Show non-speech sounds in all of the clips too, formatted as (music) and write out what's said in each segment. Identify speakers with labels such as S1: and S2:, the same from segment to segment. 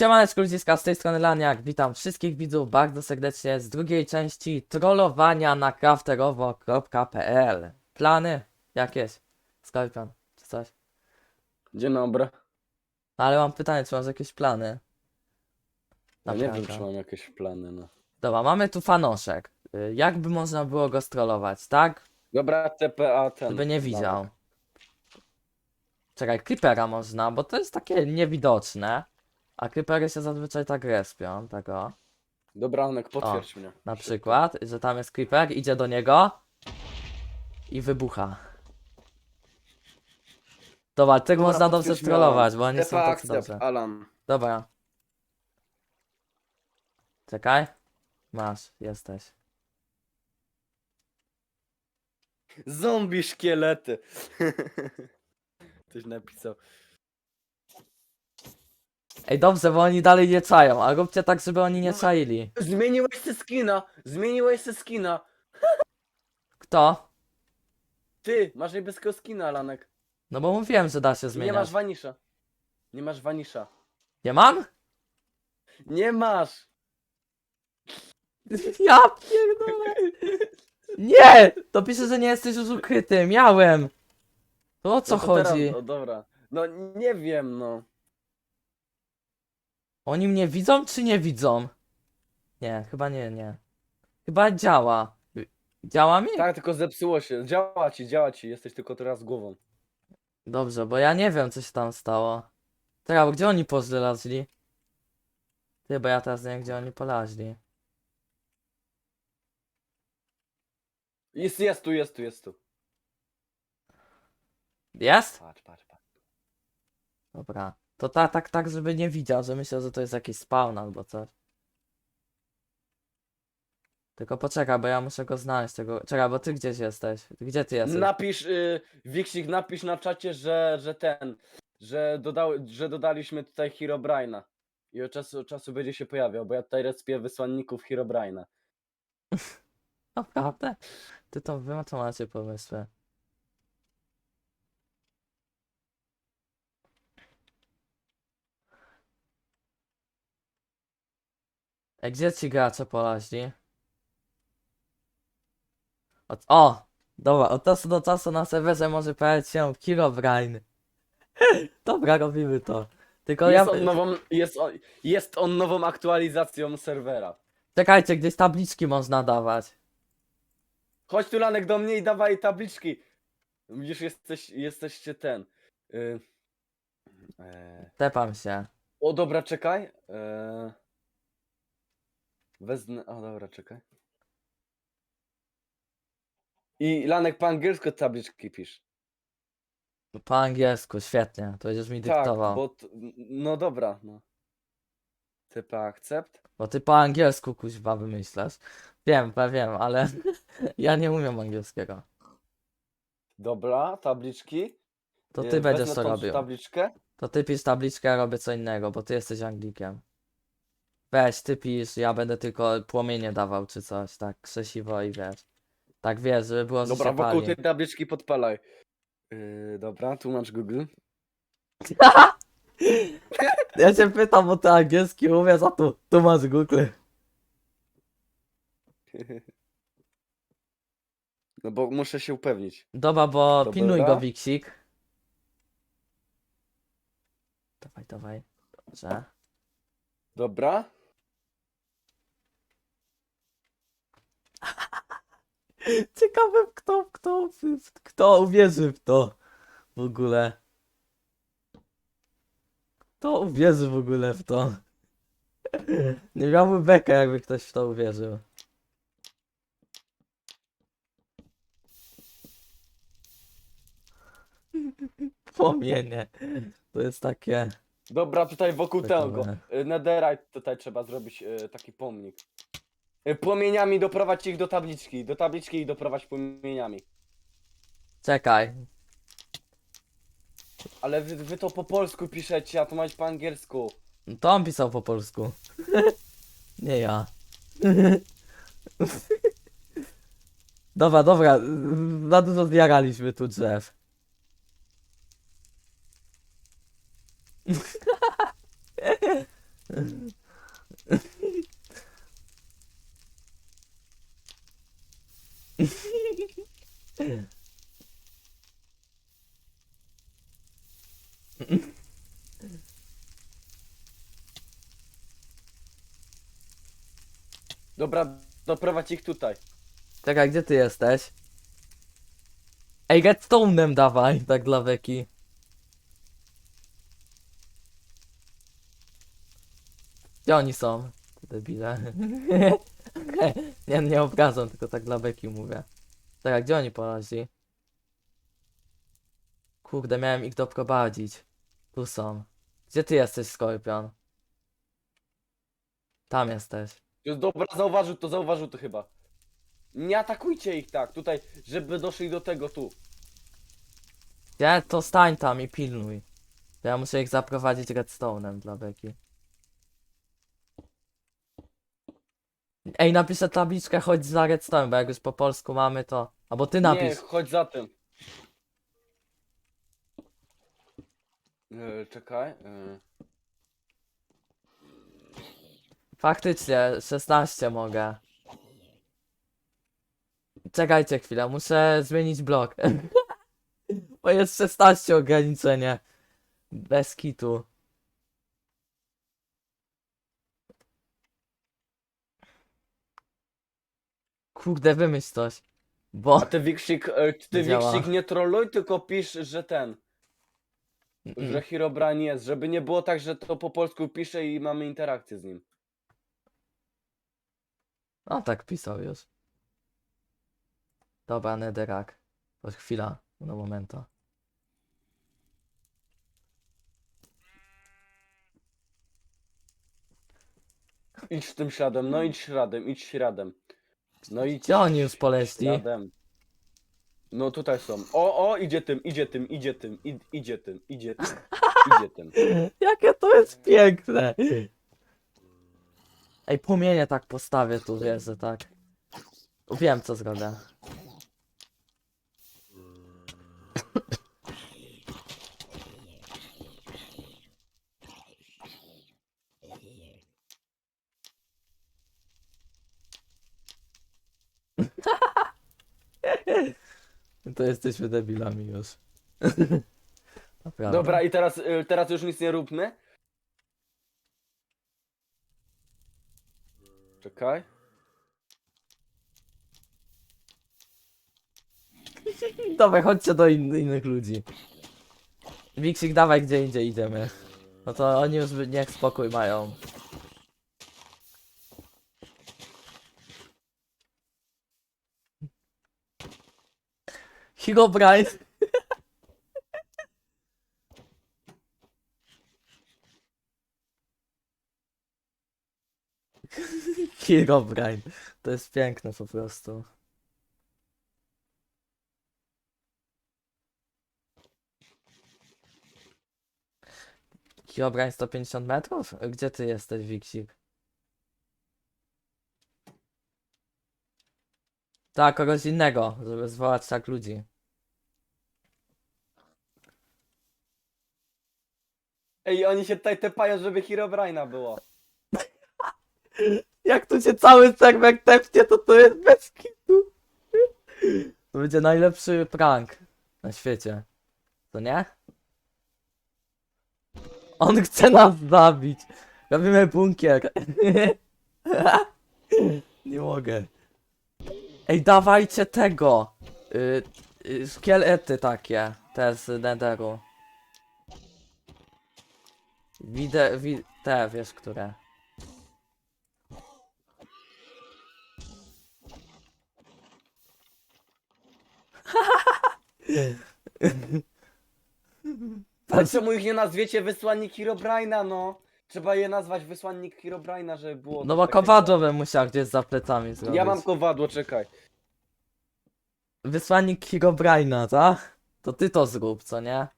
S1: Siemaneczko ludziska, z tej strony Laniak, witam wszystkich widzów bardzo serdecznie z drugiej części trollowania na crafterowo.pl Plany? Jakieś? Skorpion, czy coś?
S2: Dzień dobry.
S1: No, ale mam pytanie, czy masz jakieś plany?
S2: Ja nie wiem, czy mam jakieś plany, no.
S1: Dobra, mamy tu fanoszek. Y, Jakby można było go strollować, tak?
S2: Dobra, TPA ten.
S1: Żeby nie widział. Czekaj, creepera można, bo to jest takie niewidoczne. A creepery się zazwyczaj tak respią, tak o.
S2: Dobra, Onek, potwierdź mnie.
S1: Na przykład, że tam jest creeper, idzie do niego i wybucha. Dobra, tych
S2: Dobra,
S1: można dobrze
S2: potwierdź mnie, Alan.
S1: bo oni są
S2: TPA
S1: tak dobrze.
S2: Alan.
S1: Dobra. Czekaj. Masz, jesteś.
S2: Zombie szkielety. (laughs) Ktoś napisał.
S1: Ej, dobrze, bo oni dalej nie czają, a róbcie tak, żeby oni nie
S2: No.
S1: czaili.
S2: Zmieniłeś se skina! Zmieniłeś se skina!
S1: Kto?
S2: Ty, masz niebieskiego skina, Alanek.
S1: No bo mówiłem, że da się
S2: I nie
S1: zmieniać.
S2: masz wanisza. Nie masz wanisza.
S1: Nie mam?
S2: Nie masz! (laughs)
S1: Ja pierdolę. Nie! To pisze, że nie jesteś już ukryty. Miałem. To o co
S2: No to teraz-
S1: chodzi?
S2: O, dobra. No nie wiem, no.
S1: Oni mnie widzą czy nie widzą? Nie, chyba nie, nie. Chyba działa. Działa mi?
S2: Tak, tylko zepsuło się. Działa ci, działa ci. Jesteś tylko teraz głową.
S1: Dobrze, bo ja nie wiem, co się tam stało. Teraz, bo gdzie oni pozlazli? Ty, bo ja teraz nie wiem, gdzie oni polaźli.
S2: Jest, jest tu, jest tu, jest tu.
S1: Jest?
S2: Patrz, patrz, patrz.
S1: Dobra. To tak, tak, tak, żeby nie widział, że myślę, że to jest jakiś spawn albo coś. Tylko poczekaj, bo ja muszę go znaleźć tego. Czekaj, bo ty gdzieś jesteś. Gdzie ty jesteś?
S2: Napisz, y, Wixik, napisz na czacie, że, że ten, że, dodały, że dodaliśmy tutaj Herobrine'a. I od czasu, od czasu będzie się pojawiał, bo ja tutaj respię wysłanników Herobrine'a. (laughs)
S1: Naprawdę? Ty to wy to macie pomysły. Ej, gdzie ci gracze polaźli? Od, o! Dobra, od czasu do czasu na serwerze może pojawić się Herobrine. (laughs) Dobra, robimy to. Tylko ja...
S2: Jest on, nową, jest, on, jest on nową aktualizacją serwera.
S1: Czekajcie, gdzieś tabliczki można dawać.
S2: Chodź tu Lanek do mnie i dawaj tabliczki. Widzisz, jesteś, jesteście ten. Y, e,
S1: Tepam się.
S2: o dobra, czekaj. E, wezmę, o dobra, czekaj. I Lanek po angielsku tabliczki pisz.
S1: Po angielsku, świetnie. To będziesz mi
S2: Tak,
S1: dyktował.
S2: bo t- no dobra, no. Typa akcept.
S1: Bo ty po angielsku kuźwa wymyślasz. Wiem, wiem, ale (laughs) ja nie umiem angielskiego.
S2: Dobra, tabliczki.
S1: To ty będziesz
S2: wezmę
S1: to
S2: tą
S1: robił.
S2: tabliczkę.
S1: To ty pisz tabliczkę, ja robię co innego, bo ty jesteś Anglikiem. Weź, ty pisz, ja będę tylko płomienie dawał czy coś, tak krzesiwo i wiesz. Tak wiesz, żeby było, że
S2: Dobra,
S1: się
S2: wokół
S1: pali.
S2: tej tabliczki podpalaj. Yy, dobra, tłumacz Google. (laughs)
S1: Ja cię pytam, bo ty angielski umiesz, a tu, tu masz Google. (laughs)
S2: No bo muszę się upewnić.
S1: Dobra, bo
S2: Dobra.
S1: pilnuj go, Wixik. Dawaj, dawaj. Dobrze.
S2: Dobra. (laughs)
S1: Ciekawe, kto, kto, kto uwierzy w to w ogóle. Kto uwierzy w ogóle w to? (laughs) Nie miałby beka, jakby ktoś w to uwierzył. (laughs) Płomienie. To jest takie...
S2: Dobra, tutaj wokół tego. y, Netherite tutaj trzeba zrobić y, taki pomnik. Y, Płomieniami doprowadź ich do tabliczki. Do tabliczki i doprowadź płomieniami.
S1: Czekaj.
S2: Ale wy, wy to po polsku piszecie, a to macie po angielsku.
S1: No To on pisał po polsku. (laughs) Nie ja. (laughs) Dobra, dobra. Za dużo zjaraliśmy tu drzew. (laughs)
S2: Dobra, doprowadź ich tutaj.
S1: Czekaj, gdzie ty jesteś? Ej, Getstone'em dawaj, tak dla Weki. Gdzie oni są? Te debile. (laughs) (laughs) nie, nie obrażam, tylko tak dla Beki mówię. Czekaj, gdzie oni poszli? Kurde, miałem ich doprowadzić. Tu są. Gdzie ty jesteś, Skorpion? Tam jesteś.
S2: Dobra, zauważył to, zauważył to chyba. Nie atakujcie ich tak, tutaj, żeby doszli do tego tu.
S1: Ja to stań tam i pilnuj. Ja muszę ich zaprowadzić redstone'em dla Beki. Ej, napiszę tabliczkę, chodź za redstone, bo jak już po polsku mamy to... Albo ty
S2: Nie,
S1: napisz.
S2: chodź za tym. E, czekaj. E,
S1: Faktycznie, 16 mogę. Czekajcie chwilę, muszę zmienić blok. (laughs) bo jest 16 ograniczenie. Bez kitu. Kurde, wymyśl coś. Bo...
S2: a ty Wixik, e, ty
S1: Działa.
S2: Wixik nie trolluj, tylko pisz, że ten,
S1: Mm.
S2: że Herobrine jest, żeby nie było tak, że to po polsku pisze i mamy interakcję z nim.
S1: No tak pisał już. Dobra, Nederak. To chwila, no momento.
S2: Idź tym śladem, no idź śladem, idź śladem. No idź
S1: Gdzie oni już poleśli?
S2: No tutaj są. O, o, idzie tym, idzie tym, idzie tym, id, idzie tym, idzie tym, idzie tym. (laughs)
S1: Jakie to jest piękne! Ej, płomienie tak postawię tu, wiesz, że tak. Wiem, co zrobię. (laughs) To jesteśmy debilami już. (laughs) Naprawdę.
S2: Dobra, i teraz, y, teraz już nic nie róbmy. Czekaj. (laughs)
S1: Dobra, chodźcie do in innych ludzi. Wixik, dawaj gdzie indziej idziemy. No to oni już by- niech spokój mają. Herobrine. (laughs) Herobrine. To jest piękne po prostu. Herobrine 150 metrów? Gdzie ty jesteś, Wixik? Tak, kogoś innego, żeby zwołać tak ludzi.
S2: Ej, oni się tutaj tepają, żeby Herobrine'a było. (laughs)
S1: Jak tu się cały serwer tepnie, to to jest bez kitu. To będzie najlepszy prank na świecie. To nie? On chce nas zabić. Robimy bunkier. (laughs) Nie mogę. Ej, dawajcie tego. Y, y, szkielety takie. Te z Netheru. Widzę, wi te, wiesz, które.
S2: Ale czemu ich nie nazwiecie wysłannik Herobrine'a, no? Trzeba je nazwać wysłannik Herobrine'a, żeby było...
S1: No bo kowadło bym musiał gdzieś za plecami zrobić.
S2: Ja mam kowadło, czekaj.
S1: Wysłannik Herobrine'a, tak? To ty to zrób, co nie?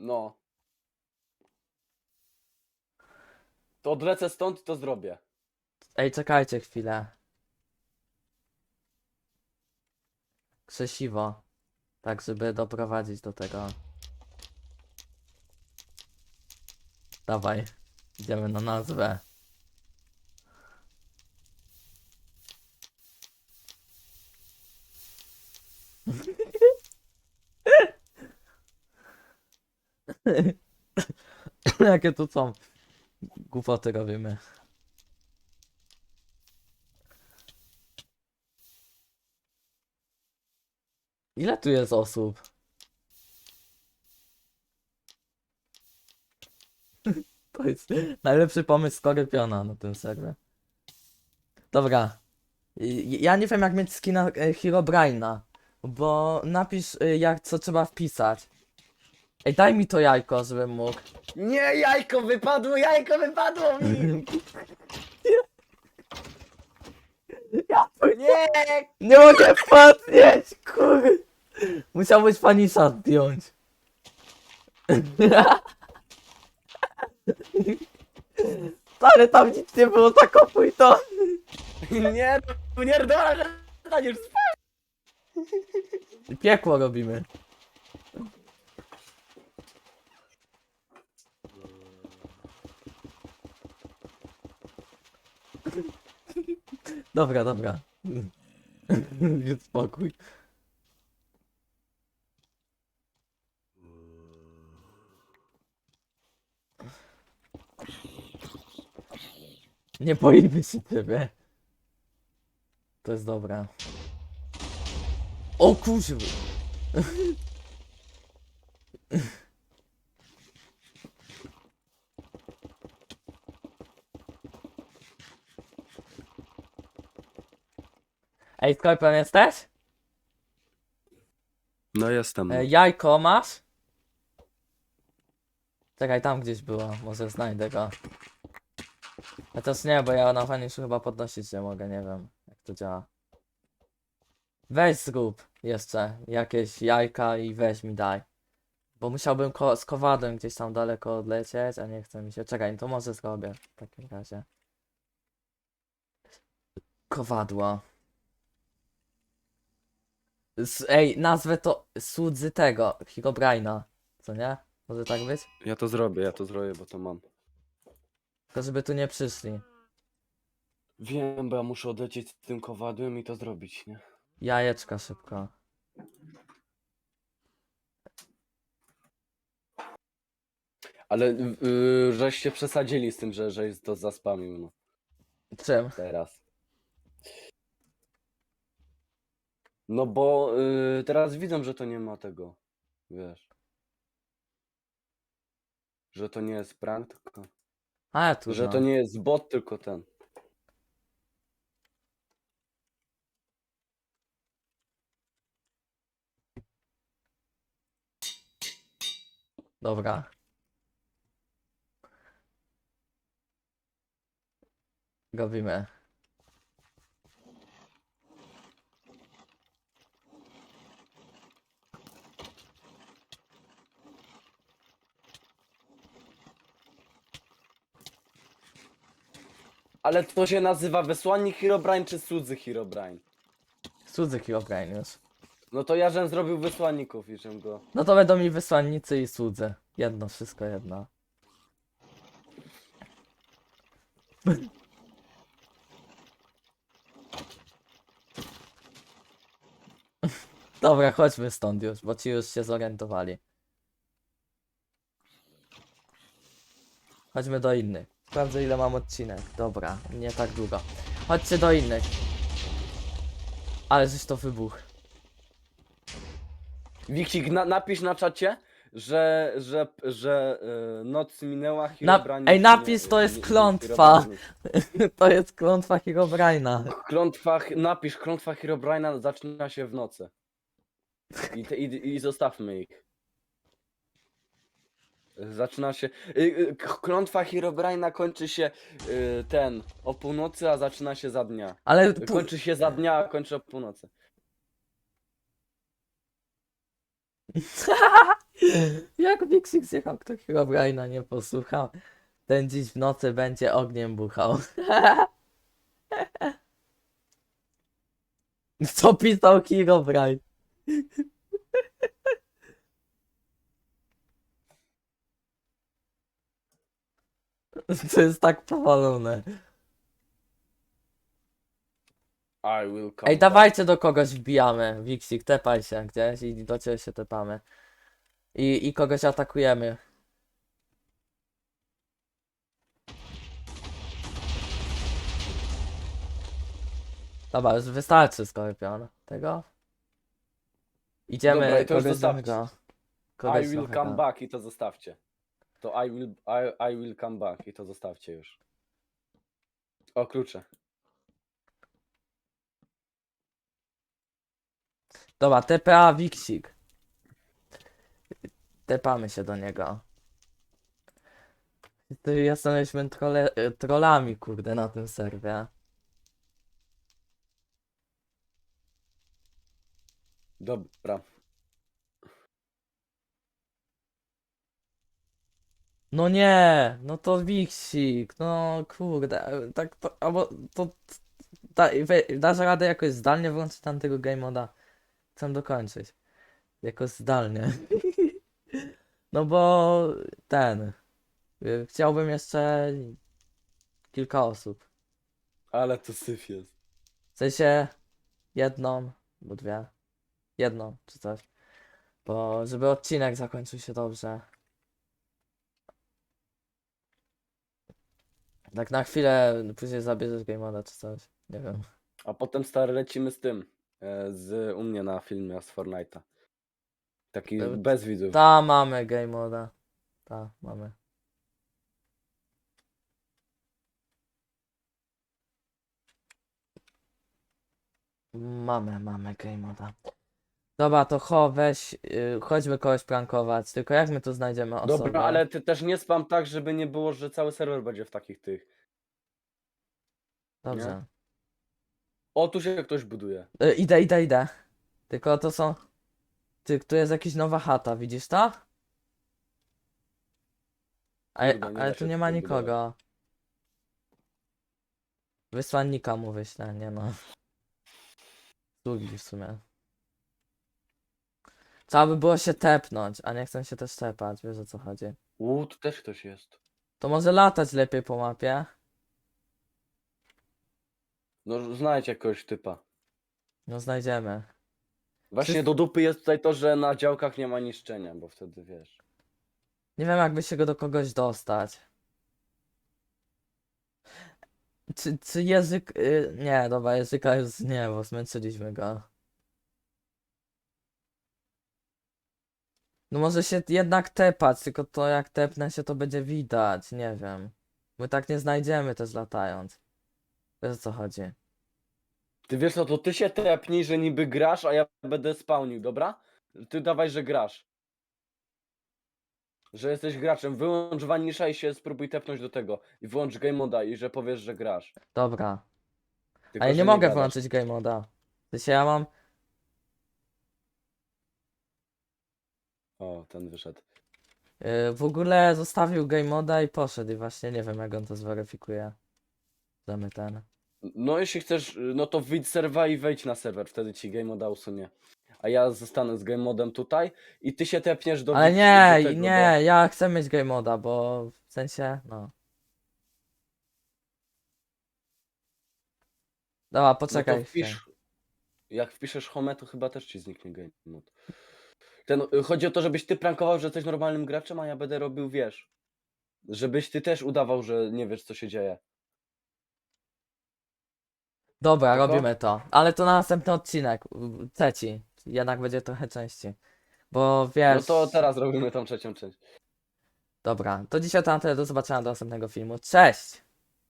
S2: No. To odlecę stąd i to zrobię.
S1: Ej, czekajcie chwilę. Krzesiwo. Tak, żeby doprowadzić do tego. Dawaj. Idziemy na nazwę. (laughs) Jakie tu są Głupoty robimy. Ile tu jest osób? (laughs) To jest najlepszy pomysł Skorpiona na tym serwie. Dobra. Ja nie wiem jak mieć skina e, Herobrine'a, bo napisz y, jak co trzeba wpisać. Ej, daj mi to jajko, żebym mógł.
S2: Nie, jajko wypadło, jajko wypadło mi! Nie!
S1: Nie mogę podnieść, kur... Musiałbyś panisza zdjąć. Stary, tam nic nie było, zakopuj to.
S2: Nie, nie, dobra, staniesz
S1: Piekło robimy. Dobra, dobra. Jest spokój. Nie boimy się ciebie. To jest dobre. O kurwa. Ej, Skorpion jesteś?
S2: No jestem.
S1: E, jajko masz? Czekaj, tam gdzieś była, może znajdę go. Chociaż nie, bo ja na faniszu chyba podnosić nie mogę, nie wiem jak to działa. Weź zrób jeszcze jakieś jajka i weź mi daj. Bo musiałbym ko z kowadłem gdzieś tam daleko odlecieć, a nie chce mi się. Czekaj, to może zrobię w takim razie. Kowadło. S ej, nazwę to Sudzy tego, Herobrine'a, co nie? Może tak być?
S2: Ja to zrobię, ja to zrobię, bo to mam.
S1: Tylko żeby tu nie przyszli.
S2: Wiem, bo ja muszę odlecieć z tym kowadłem i to zrobić, nie?
S1: Jajeczka szybko.
S2: Ale yy, żeście przesadzili z tym, że żeś to zaspamił, no.
S1: Czym?
S2: Teraz. No bo yy, teraz widzą, że to nie ma tego. Wiesz. Że to nie jest prank, tylko.
S1: A tu
S2: Że
S1: no.
S2: to nie jest bot, tylko ten.
S1: Dobra. Robimy.
S2: Ale to się nazywa wysłannik Herobrine czy cudzy Herobrine?
S1: Cudzy Herobrine już.
S2: No to ja żem zrobił wysłanników i żem go.
S1: No to będą mi wysłannicy i cudzy. Jedno, wszystko jedno. (laughs) Dobra, chodźmy stąd już, bo ci już się zorientowali. Chodźmy do innych. Sprawdzę ile mam odcinek. Dobra, nie tak długo. Chodźcie do innych. Ale żeś to wybuch.
S2: Wiksik, na, napisz na czacie, że, że, że y, noc minęła Herobrine.
S1: ej,
S2: nie-
S1: napisz, to jest
S2: nie- nie-
S1: klątwa.
S2: Herobrine. (laughs)
S1: To jest klątwa Herobrine'a.
S2: Klątwa, napisz, klątwa Herobrine'a zaczyna się w nocy. I, te, i, i zostawmy ich. Zaczyna się. y, y, k- Klątwa Herobrine'a kończy się y, ten o północy, a zaczyna się za dnia.
S1: Ale pu-
S2: Kończy się za dnia, a kończy o północy. (laughs)
S1: Jak Wixik zjechał, kto Herobrine'a nie posłuchał, ten dziś w nocy będzie ogniem buchał. (laughs) Co pisał Herobrine? (laughs) To jest tak powalone.
S2: I will come
S1: Ej, back. dawajcie do kogoś wbijamy. Wiksik, tepaj się gdzieś i do ciebie się tepamy. I, i kogoś atakujemy. Dobra, już wystarczy skorypion. Tego? Idziemy
S2: Dobra, i to już zostawcie.
S1: Kogoś
S2: I will come back i to zostawcie. To I will, I, I will come back i to zostawcie już. O, klucze.
S1: Dobra, TPA Wixik. Tepamy się do niego. Tu jesteśmy trole, e, trollami, kurde, na tym serwie.
S2: Dobra.
S1: No nie, no to Wixik, no kurde, tak to, albo to, da, we, dasz radę jakoś zdalnie włączyć tamtego game moda? Chcę dokończyć. Jakoś zdalnie. (laughs) No bo ten, y, chciałbym jeszcze kilka osób.
S2: Ale to syf jest.
S1: W sensie jedną, bo dwie. Jedną, czy coś. Bo żeby odcinek zakończył się dobrze. Tak na chwilę, później zabierzesz game moda czy coś. Nie wiem.
S2: A potem stary lecimy z tym. e, Z u mnie na filmie z Fortnite'a. Taki
S1: E,
S2: bez widzów.
S1: Ta mamy game moda. Ta mamy. Mamy, mamy game moda. Dobra, to cho, weź, yy, chodźmy kogoś prankować. Tylko jak my tu znajdziemy osobę?
S2: Dobra, ale ty też nie spam tak, żeby nie było, że cały serwer będzie w takich tych.
S1: Dobrze.
S2: O, tu się ktoś buduje.
S1: Y, idę, idę, idę. Tylko to są... Ty, tu jest jakaś nowa chata, widzisz to? Ale,
S2: Kurde, nie
S1: ale tu nie ma
S2: tutaj budować.
S1: nikogo. Wysłannika mu wyślę, nie no. Sługi w sumie. Trzeba by było się tepnąć, a nie chcę się też tepać, wiesz o co chodzi.
S2: U, tu też ktoś jest.
S1: To może latać lepiej po mapie?
S2: No, znajdź jakiegoś typa.
S1: No znajdziemy.
S2: Właśnie
S1: Czy-
S2: do dupy jest tutaj to, że na działkach nie ma niszczenia, bo wtedy wiesz.
S1: Nie wiem jakby się go do kogoś dostać. Czy, czy Jerzyk... Y, nie, dobra, Jerzyka już nie, bo zmęczyliśmy go. No może się jednak tepać, tylko to jak tepnę się to będzie widać, nie wiem. My tak nie znajdziemy też latając. Wiesz o co chodzi.
S2: Ty wiesz co, to ty się tepnij, że niby grasz, a ja będę spałnił, dobra? Ty dawaj, że grasz. Że jesteś graczem. Wyłącz Vanisha i się spróbuj tepnąć do tego. I wyłącz Game Moda i że powiesz, że grasz.
S1: Dobra.
S2: Tylko,
S1: Ale
S2: że
S1: nie mogę
S2: gadasz.
S1: włączyć game moda. W sensie ja mam...
S2: O, ten wyszedł.
S1: y, w ogóle zostawił game moda i poszedł i właśnie nie wiem jak on to zweryfikuje. Że my ten...
S2: No jeśli chcesz, no to wyjdź z serwa i wejdź na serwer, wtedy ci Game Moda usunie. A ja zostanę z Game Modem tutaj i ty się tepniesz do...
S1: Ale nie,
S2: do tego,
S1: nie, ja chcę mieć game moda, bo w sensie, no. Dobra,
S2: Do... No
S1: poczekaj chwilę.
S2: wpisz... Jak wpiszesz home, to chyba też ci zniknie Game Mod. Ten, y, chodzi o to, żebyś ty prankował, że jesteś normalnym graczem, a ja będę robił, wiesz... Żebyś ty też udawał, że nie wiesz, co się dzieje.
S1: Dobra,
S2: Spoko?
S1: robimy to. Ale to na następny odcinek, trzeci. Jednak będzie trochę częściej. Bo wiesz...
S2: No to teraz robimy tą trzecią część.
S1: Dobra, to dzisiaj to na tyle, do zobaczenia do następnego filmu. Cześć!